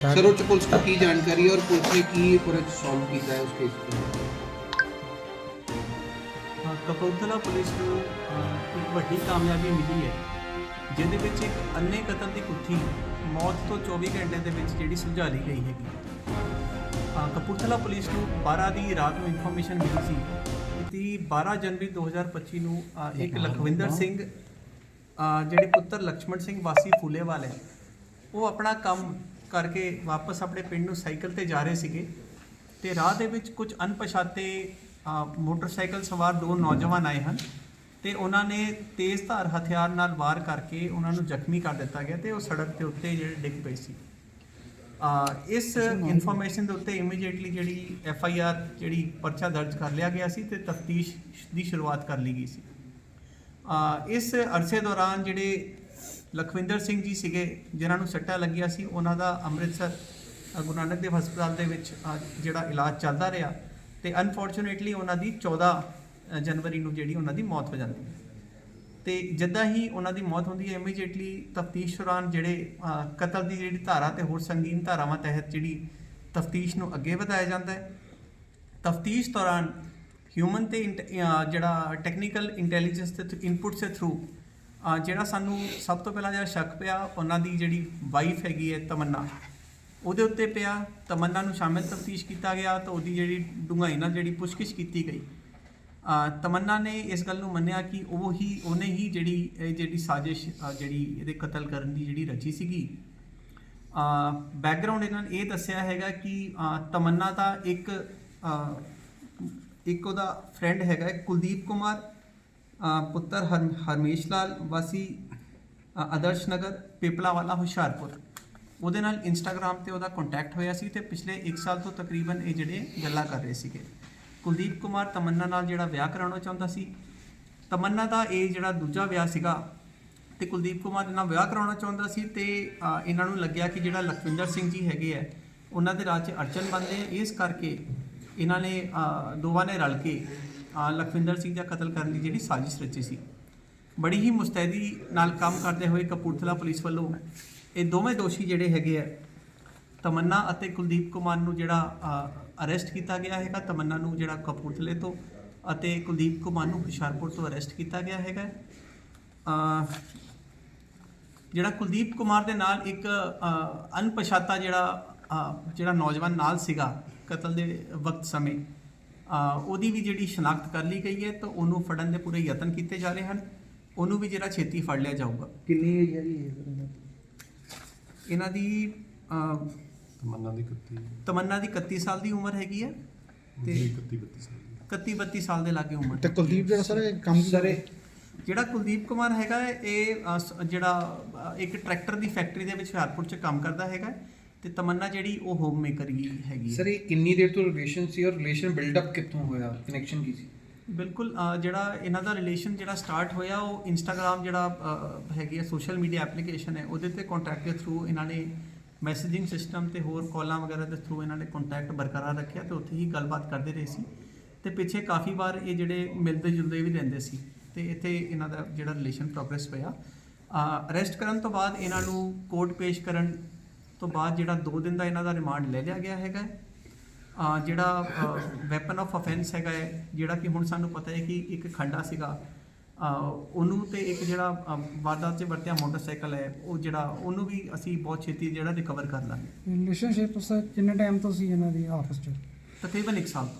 सर्वोच्च पुलिस को की जानकारी और पुलिस ने की पूरा सॉल्व किया है उस केस को ਕਪੂਰਥਲਾ ਪੁਲਿਸ ਨੂੰ ਇੱਕ ਵੱਡੀ ਕਾਮਯਾਬੀ ਮਿਲੀ ਹੈ ਜਿਹਦੇ ਵਿੱਚ ਇੱਕ ਅੰਨੇ ਕਤਲ ਦੀ ਗੁੱਥੀ ਮੌਤ ਤੋਂ 24 ਘੰਟੇ ਦੇ ਵਿੱਚ ਜਿਹੜੀ ਸੁਲਝਾ ਲਈ ਗਈ ਹੈਗੀ। ਕਪੂਰਥਲਾ ਪੁਲਿਸ ਨੂੰ 12 ਦੀ ਰਾਤ ਨੂੰ ਇਨਫੋਰਮੇਸ਼ਨ ਮਿਲੀ ਸੀ ਕਿ 12 ਜਨਵਰੀ 2025 ਨੂੰ ਇੱਕ ਲਖਵਿੰਦਰ ਸਿੰਘ ਜਿਹੜੇ ਪੁੱਤਰ ਲక్ష్మణ ਸਿੰਘ ਵਾਸੀ ਫੂਲੇਵਾਲ ਹੈ ਉਹ ਆਪਣਾ ਕੰਮ ਕਰਕੇ ਵਾਪਸ ਆਪਣੇ ਪਿੰਡ ਨੂੰ ਸਾਈਕਲ ਤੇ ਜਾ ਰਹੇ ਸੀਗੇ ਤੇ ਰਾਹ ਦੇ ਵਿੱਚ ਕੁਝ ਅਣਪਛਾਤੇ ਮੋਟਰਸਾਈਕਲ ਸਵਾਰ ਦੋ ਨੌਜਵਾਨ ਆਏ ਹਨ ਤੇ ਉਹਨਾਂ ਨੇ ਤੇਜ਼ ਧਾਰ ਹਥਿਆਰ ਨਾਲ ਵਾਰ ਕਰਕੇ ਉਹਨਾਂ ਨੂੰ ਜ਼ਖਮੀ ਕਰ ਦਿੱਤਾ ਗਿਆ ਤੇ ਉਹ ਸੜਕ ਦੇ ਉੱਤੇ ਜਿਹੜੇ ਡਿੱਗ ਪਏ ਸੀ। ਇਸ ਇਨਫੋਰਮੇਸ਼ਨ ਦੇ ਉੱਤੇ ਇਮੀਡੀਏਟਲੀ ਜਿਹੜੀ ਐਫ ਆਈ ਆਰ ਜਿਹੜੀ ਪਰਚਾ ਦਰਜ ਕਰ ਲਿਆ ਗਿਆ ਸੀ ਤੇ ਤਫਤੀਸ਼ ਦੀ ਸ਼ੁਰੂਆਤ ਕਰ ਲਈ ਗਈ ਸੀ। ਇਸ ਅਰਸੇ ਦੌਰਾਨ ਜਿਹੜੇ ਲਖਵਿੰਦਰ ਸਿੰਘ ਜੀ ਸੀਗੇ, ਜਿਨ੍ਹਾਂ ਨੂੰ ਸੱਟਾ ਲੱਗਿਆ ਸੀ, ਉਹਨਾਂ ਦਾ ਅੰਮ੍ਰਿਤਸਰ ਗੁਰੂ ਨਾਨਕ ਦੇਵ ਹਸਪਤਾਲ ਦੇ ਵਿੱਚ ਜਿਹੜਾ ਇਲਾਜ ਚੱਲਦਾ ਰਿਹਾ ਤੇ ਅਨਫੋਰਚੂਨੇਟਲੀ ਉਹਨਾਂ ਦੀ 14 ਜਨਵਰੀ ਨੂੰ ਜਿਹੜੀ ਉਹਨਾਂ ਦੀ ਮੌਤ ਹੋ ਜਾਂਦੀ ਹੈ। ਤੇ ਜਿੱਦਾਂ ਹੀ ਉਹਨਾਂ ਦੀ ਮੌਤ ਹੁੰਦੀ ਹੈ ਇਮੀਡੀਏਟਲੀ ਤਫਤੀਸ਼ ਦੌਰਾਨ ਜਿਹੜੇ ਕਤਲ ਦੀ ਜਿਹੜੀ ਧਾਰਾ ਤੇ ਹੋਰ ਸੰਗੀਨ ਧਾਰਾਵਾਂ ਤਹਿਤ ਜਿਹੜੀ ਤਫਤੀਸ਼ ਨੂੰ ਅੱਗੇ ਵਧਾਇਆ ਜਾਂਦਾ ਹੈ। ਤਫਤੀਸ਼ ਦੌਰਾਨ ਹਿਊਮਨ ਤੇ ਇੰਟ- ਜਿਹੜਾ ਟੈਕਨੀਕਲ ਇੰਟੈਲੀਜੈਂਸ ਤੇ ਇਨਪੁਟਸ ਦੇ ਥਰੂ ਜਿਹੜਾ ਸਾਨੂੰ ਸਭ ਤੋਂ ਪਹਿਲਾਂ ਜਿਹੜਾ ਸ਼ੱਕ ਪਿਆ, ਉਹਨਾਂ ਦੀ ਜਿਹੜੀ ਵਾਈਫ ਹੈਗੀ ਹੈ ਤਮੰਨਾ, ਉਹਦੇ ਉੱਤੇ ਪਿਆ, ਤਮੰਨਾ ਨੂੰ ਸ਼ਾਮਿਲ ਤਫਤੀਸ਼ ਕੀਤਾ ਗਿਆ ਤਾਂ ਉਹਦੀ ਜਿਹੜੀ ਡੂੰਘਾਈ ਨਾਲ ਜਿਹੜੀ ਪੁੱਛਗਿੱਛ ਕੀਤੀ ਗਈ। ਤਮੰਨਾ ਨੇ ਇਸ ਗੱਲ ਨੂੰ ਮੰਨਿਆ ਕਿ ਉਹ ਹੀ, ਉਹਨੇ ਹੀ ਜਿਹੜੀ, ਇਹ ਜਿਹੜੀ ਸਾਜ਼ਿਸ਼ ਜਿਹੜੀ ਇਹਦੇ ਕਤਲ ਕਰਨ ਦੀ ਜਿਹੜੀ ਰਚੀ ਸੀਗੀ। ਬੈਕਗ੍ਰਾਉਂਡ ਇਹਨਾਂ ਨੇ ਇਹ ਦੱਸਿਆ ਹੈਗਾ ਕਿ ਤਮੰਨਾ ਦਾ ਇੱਕ ਇੱਕ ਉਹਦਾ ਫਰੈਂਡ ਹੈਗਾ ਕੁਲਦੀਪ ਕੁਮਾਰ। ਪੁੱਤਰ ਹਰ- ਹਰਮੇਸ਼ ਲਾਲ, ਵਾਸੀ ਆਦਰਸ਼ ਨਗਰ ਪਿਪਲਾ ਵਾਲਾ ਹੁਸ਼ਿਆਰਪੁਰ। ਉਹਦੇ ਨਾਲ ਇੰਸਟਾਗ੍ਰam ਤੇ ਉਹਦਾ ਕੰਟੈਕਟ ਹੋਇਆ ਸੀ ਤੇ ਪਿਛਲੇ 1 ਸਾਲ ਤੋਂ ਤਕਰੀਬਨ ਇਹ ਜਿਹੜੇ ਗੱਲਾਂ ਕਰ ਰਹੇ ਸੀਗੇ। ਕੁਲਦੀਪ ਕੁਮਾਰ ਤਮੰਨਾ ਨਾਲ ਜਿਹੜਾ ਵਿਆਹ ਕਰਾਉਣਾ ਚਾਹੁੰਦਾ ਸੀ, ਤਮੰਨਾ ਦਾ ਇਹ ਜਿਹੜਾ ਦੂਜਾ ਵਿਆਹ ਸੀਗਾ ਤੇ ਕੁਲਦੀਪ ਕੁਮਾਰ ਨਾਲ ਵਿਆਹ ਕਰਾਉਣਾ ਚਾਹੁੰਦਾ ਸੀ ਤੇ ਇਹਨਾਂ ਨੂੰ ਲੱਗਿਆ ਕਿ ਜਿਹੜਾ ਲਖਵਿੰਦਰ ਸਿੰਘ ਜੀ ਹੈਗੇ ਆ, ਉਹਨਾਂ ਦੇ ਰਾਜ 'ਚ ਅੜਚਨ ਬਣਦੇ ਇਸ ਕਰਕੇ ਇਹਨਾਂ ਨੇ ਦੋਵਾਂ ਨੇ ਰਲ ਕੇ ਲਖਵਿੰਦਰ ਸਿੰਘ ਦਾ ਕਤਲ ਕਰਨ ਦੀ ਜਿਹੜੀ ਸਾਜ਼ਿਸ਼ ਰਚੀ ਸੀ। ਬੜੀ ਹੀ ਮੁਸਤੈਦੀ ਨਾਲ ਕੰਮ ਕਰਦੇ ਹੋਏ ਕਪੂਰਥਲਾ ਪੁਲਿਸ ਵੱਲੋਂ ਇਹ ਦੋਵੇਂ ਦੋਸ਼ੀ ਜਿਹੜੇ ਹੈਗੇ ਆ, ਤਮੰਨਾ ਅਤੇ ਕੁਲਦੀਪ ਕੁਮਾਰ ਨੂੰ ਜਿਹੜਾ ਅਰੈਸਟ ਕੀਤਾ ਗਿਆ ਹੈਗਾ। ਤਮੰਨਾ ਨੂੰ ਜਿਹੜਾ ਕਪੂਰਥਲੇ ਤੋਂ ਅਤੇ ਕੁਲਦੀਪ ਕੁਮਾਰ ਨੂੰ ਹੁਸ਼ਿਆਰਪੁਰ ਤੋਂ ਅਰੈਸਟ ਕੀਤਾ ਗਿਆ ਹੈਗਾ। ਜਿਹੜਾ ਕੁਲਦੀਪ ਕੁਮਾਰ ਦੇ ਨਾਲ ਇੱਕ ਅਣਪਛਾਤਾ ਜਿਹੜਾ ਜਿਹੜਾ ਨੌਜਵਾਨ ਨਾਲ ਸੀਗਾ ਕਤਲ ਦੇ ਵਕਤ ਸਮੇਂ। ਉਹਦੀ ਵੀ ਜਿਹੜੀ ਸ਼ਨਾਖਤ ਕਰ ਲਈ ਗਈ ਹੈ ਤਾਂ ਉਹਨੂੰ ਫੜਨ ਦੇ ਪੂਰੇ ਯਤਨ ਕੀਤੇ ਜਾ ਰਹੇ ਹਨ। ਉਹਨੂੰ ਵੀ ਜਿਹੜਾ ਛੇਤੀ ਫੜ ਲਿਆ ਜਾਊਗਾ। ਕਿੰਨੀ ਏਜ ਹੈਗੀ ਇਹ ਇਹਨਾਂ ਦੀ? ਤਮੰਨਾ ਦੀ 31 ਤਮੰਨਾ ਦੀ 31 ਸਾਲ ਦੀ ਉਮਰ ਹੈਗੀ ਹੈ ਤੇ 31 ਸਾਲ ਦੀ। 31 32 ਸਾਲ ਦੇ ਲਾਗੇ ਉਮਰ ਤੇ ਕੁਲਦੀਪ ਜਿਹੜਾ ਸਰ ਕੰਮ ਸਰੇ ਜਿਹੜਾ ਕੁਲਦੀਪ ਕੁਮਾਰ ਹੈਗਾ ਇਹ ਜਿਹੜਾ ਇੱਕ ਟਰੈਕਟਰ ਦੀ ਫੈਕਟਰੀ ਦੇ ਵਿੱਚ ਹੁਸ਼ਿਆਰਪੁਰ 'ਚ ਕੰਮ ਕਰਦਾ ਹੈਗਾ। ਤੇ ਤਮੰਨਾ ਜਿਹੜੀ ਉਹ ਹੋਮ ਮੇਕਰ ਹੀ ਹੈਗੀ ਸਰ ਇਹ ਕਿੰਨੀ ਦੇਰ ਤੋਂ ਰਿਲੇਸ਼ਨ ਸੀ ਔਰ ਰਿਲੇਸ਼ਨ ਬਿਲਡ ਅਪ ਕਿੱਥੋਂ ਹੋਇਆ? ਕਨੈਕਸ਼ਨ ਕੀ ਸੀ? ਬਿਲਕੁਲ ਜਿਹੜਾ ਇਹਨਾਂ ਦਾ ਰਿਲੇਸ਼ਨ ਜਿਹੜਾ ਸਟਾਰਟ ਹੋਇਆ ਉਹ ਇੰਸਟਾਗ੍ਰam ਜਿਹੜਾ ਹੈਗੀ ਹੈ ਸੋਸ਼ਲ ਮੀਡੀਆ ਐਪਲੀਕੇਸ਼ਨ ਹੈ ਉਹਦੇ ਤੇ ਕੰਟੈਕਟ ਦੇ ਥਰੂ ਇਹਨਾਂ ਨੇ ਮੈਸੇਜਿੰਗ ਸਿਸਟਮ ਤੇ ਹੋਰ ਕਾਲਾਂ ਵਗੈਰਾ ਦੇ ਥਰੂ ਇਹਨਾਂ ਨੇ ਕੰਟੈਕਟ ਬਰਕਰਾਰ ਰੱਖਿਆ ਤੇ ਉੱਥੇ ਹੀ ਗੱਲਬਾਤ ਕਰਦੇ ਰਹੇ ਸੀ। ਤੇ ਪਿੱਛੇ ਕਾਫੀ ਵਾਰ ਇਹ ਜਿਹੜੇ ਮਿਲਦੇ ਜੁਲਦੇ ਵੀ ਰਹਿੰਦੇ ਸੀ ਤੇ ਇੱਥੇ ਇਹਨਾਂ ਦਾ ਜਿਹੜਾ ਰਿਲੇਸ਼ਨ ਪ੍ਰੋਗਰੈਸ ਪਿਆ ਅਰੈਸਟ ਕਰਨ ਤੋਂ ਬਾਅਦ ਇਹਨਾਂ ਨੂੰ ਕੋਰਟ ਪੇਸ਼ ਕਰਨ ਤੋਂ ਬਾਅਦ ਜਿਹੜਾ 2 ਦਿਨ ਦਾ ਇਹਨਾਂ ਦਾ ਰਿਮਾਂਡ ਲੈ ਲਿਆ ਗਿਆ ਹੈਗਾ। ਅਹ ਜਿਹੜਾ ਵੈਪਨ ਆਫ ਅਫੈਂਸ ਹੈਗਾ ਹੈ ਜਿਹੜਾ ਕਿ ਹੁਣ ਸਾਨੂੰ ਪਤਾ ਹੈ ਕਿ ਇੱਕ ਖੰਡਾ ਸੀਗਾ। ਉਹਨੂੰ ਤੇ ਇੱਕ ਜਿਹੜਾ ਵਾਰਦਾਤ 'ਚ ਵਰਤਿਆ ਮੋਟਰਸਾਈਕਲ ਹੈ ਉਹ ਜਿਹੜਾ ਉਹਨੂੰ ਵੀ ਅਸੀਂ ਬਹੁਤ ਛੇਤੀ ਜਿਹੜਾ ਰਿਕਵਰ ਕਰ ਲਾਂਗੇ। ਰਿਲੇਸ਼ਨਸ਼ਿਪ ਸਰ ਕਿੰਨੇ ਟਾਈਮ ਤੋਂ ਸੀ ਇਹਨਾਂ ਦੀ ਆਪਸ ਚ? ਤਕਰੀਬਨ 1 ਸਾਲ